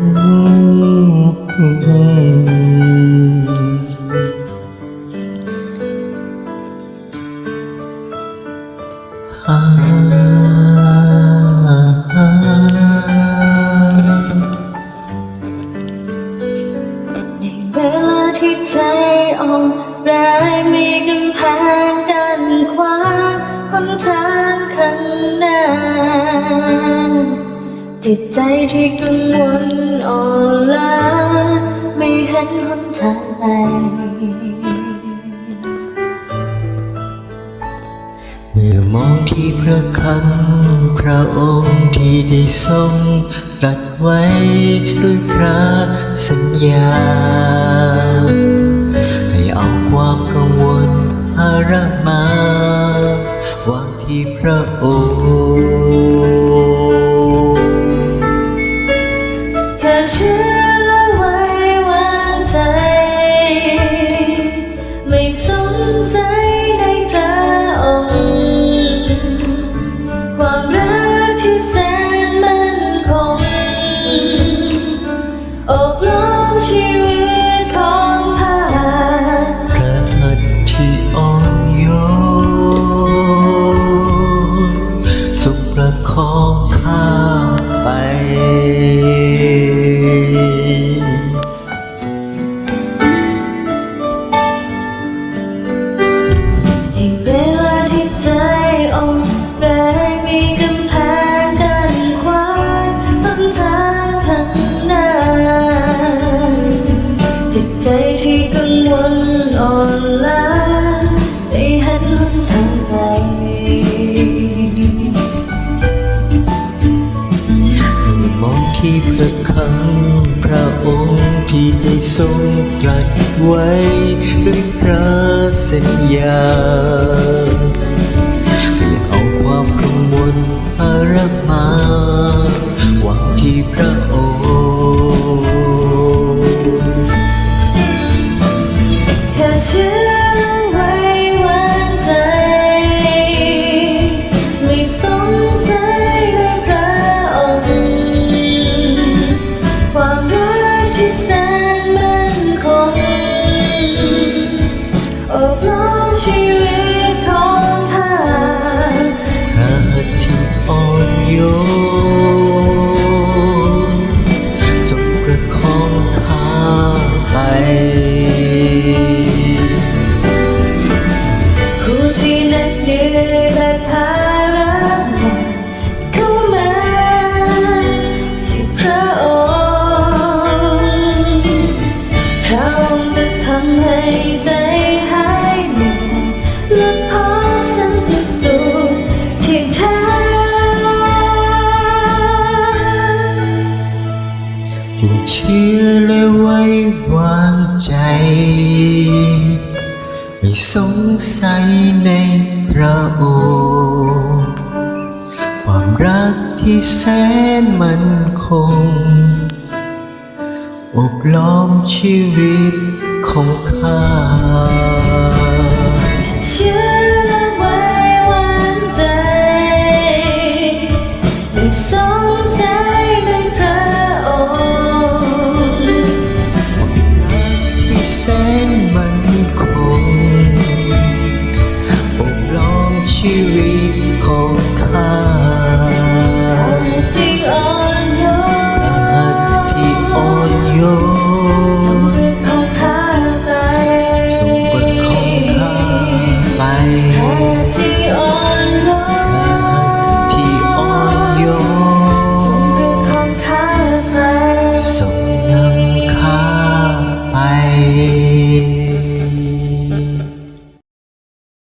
อ่าอ่าในเวลาที่ใจอ่อนแรงมีกำแพงกั้นขวางหนทางข้าง จิตใจที่กังวลอ่อนล้าไม่เห็นหนทางไหนเมื่อมองที่พระคำพระองค์ที่ได้ทรงรัสไว้ด้วยพระสัญญา ให้เอาความกังวลอารมาวางที่พระองค์ ทางไหนมองที่พระคำพระองค์ที่ได้ทรงตรัสไว้ด้วยพระสัญญาให้เอาความกังวลอาระมา อบล้อมชีวิตของข้าพระหัตถ์ที่อ่อนโยนจงประคองข้าไปผู้ที่นักเดียว และไว้วางใจ ไม่สงสัยในพระองค์ความรักที่แสนมั่นคง อบล้อมชีวิตของข้า